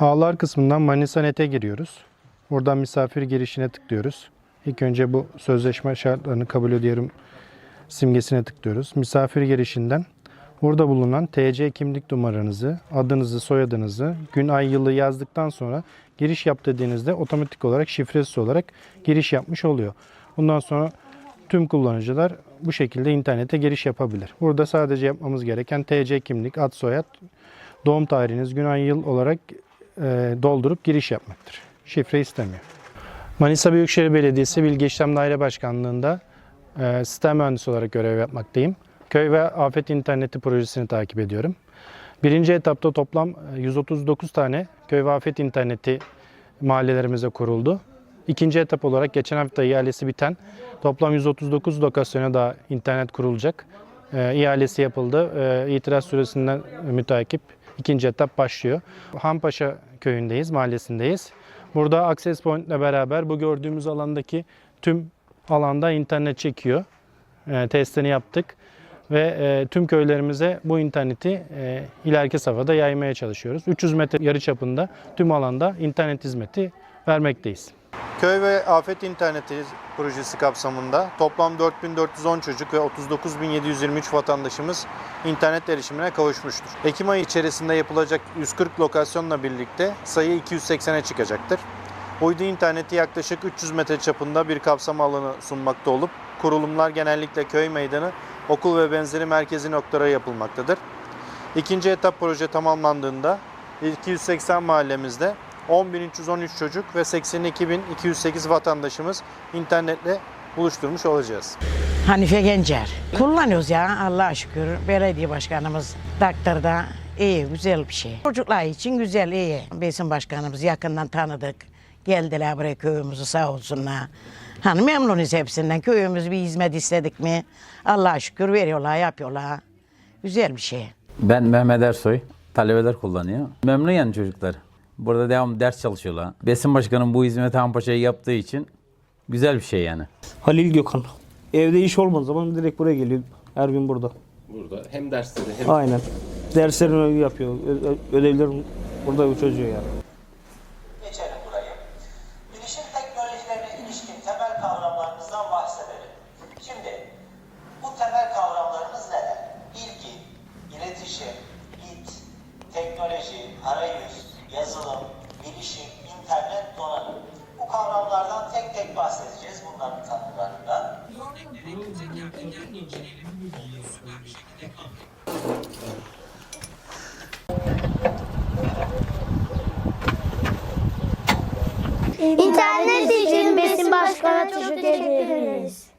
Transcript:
Ağlar kısmından Manisa Net'e giriyoruz. Buradan misafir girişine tıklıyoruz. İlk önce bu sözleşme şartlarını kabul ediyorum simgesine tıklıyoruz. Misafir girişinden burada bulunan TC kimlik numaranızı, adınızı, soyadınızı, gün, ay, yılı yazdıktan sonra giriş yap dediğinizde otomatik olarak şifresiz olarak giriş yapmış oluyor. Bundan sonra tüm kullanıcılar bu şekilde internete giriş yapabilir. Burada sadece yapmamız gereken TC kimlik, ad, soyad, doğum tarihiniz, gün, ay, yıl olarak doldurup giriş yapmaktır. Şifre istemiyor. Manisa Büyükşehir Belediyesi Bilgi İşlem Daire Başkanlığı'nda e, sistem mühendisi olarak görev yapmaktayım. Köy ve afet interneti projesini takip ediyorum. Birinci etapta toplam e, 139 tane köy ve afet interneti mahallelerimize kuruldu. İkinci etap olarak geçen hafta ihalesi biten toplam 139 lokasyona da internet kurulacak. E, ihalesi yapıldı. E, itiraz süresinden müteakip ikinci etap başlıyor. Hanpaşa köyündeyiz, mahallesindeyiz. Burada Access Point ile beraber bu gördüğümüz alandaki tüm alanda internet çekiyor. E, testini yaptık ve e, tüm köylerimize bu interneti e, ileriki safhada yaymaya çalışıyoruz. 300 metre yarı çapında tüm alanda internet hizmeti vermekteyiz. Köy ve Afet İnterneti projesi kapsamında toplam 4410 çocuk ve 39723 vatandaşımız internet erişimine kavuşmuştur. Ekim ayı içerisinde yapılacak 140 lokasyonla birlikte sayı 280'e çıkacaktır. Uydu interneti yaklaşık 300 metre çapında bir kapsam alanı sunmakta olup kurulumlar genellikle köy meydanı, okul ve benzeri merkezi noktalara yapılmaktadır. İkinci etap proje tamamlandığında 280 mahallemizde 10.313 çocuk ve 82.208 vatandaşımız internetle buluşturmuş olacağız. Hanife Gencer. Kullanıyoruz ya Allah'a şükür. Belediye başkanımız daktarda iyi, güzel bir şey. Çocuklar için güzel, iyi. Besin başkanımız yakından tanıdık. Geldiler buraya köyümüzü sağ olsunlar. Hani memnunuz hepsinden. Köyümüz bir hizmet istedik mi Allah'a şükür veriyorlar, yapıyorlar. Güzel bir şey. Ben Mehmet Ersoy. Talebeler kullanıyor. Memnun yani çocuklar. Burada devam ders çalışıyorlar. Besin Başkanım bu hizmeti Hampaşa'ya yaptığı için güzel bir şey yani. Halil Gökhan. Evde iş olmadığı zaman direkt buraya geliyor. Her gün burada. Burada hem dersleri hem Aynen. Derslerini yapıyor. Ö- ö- ödevlerini burada çözüyor yani. Yazılım, bilişim, internet, donanım. Bu kavramlardan tek tek bahsedeceğiz bunların tanımlarında. İnternet için besin başkana teşekkür ederiz.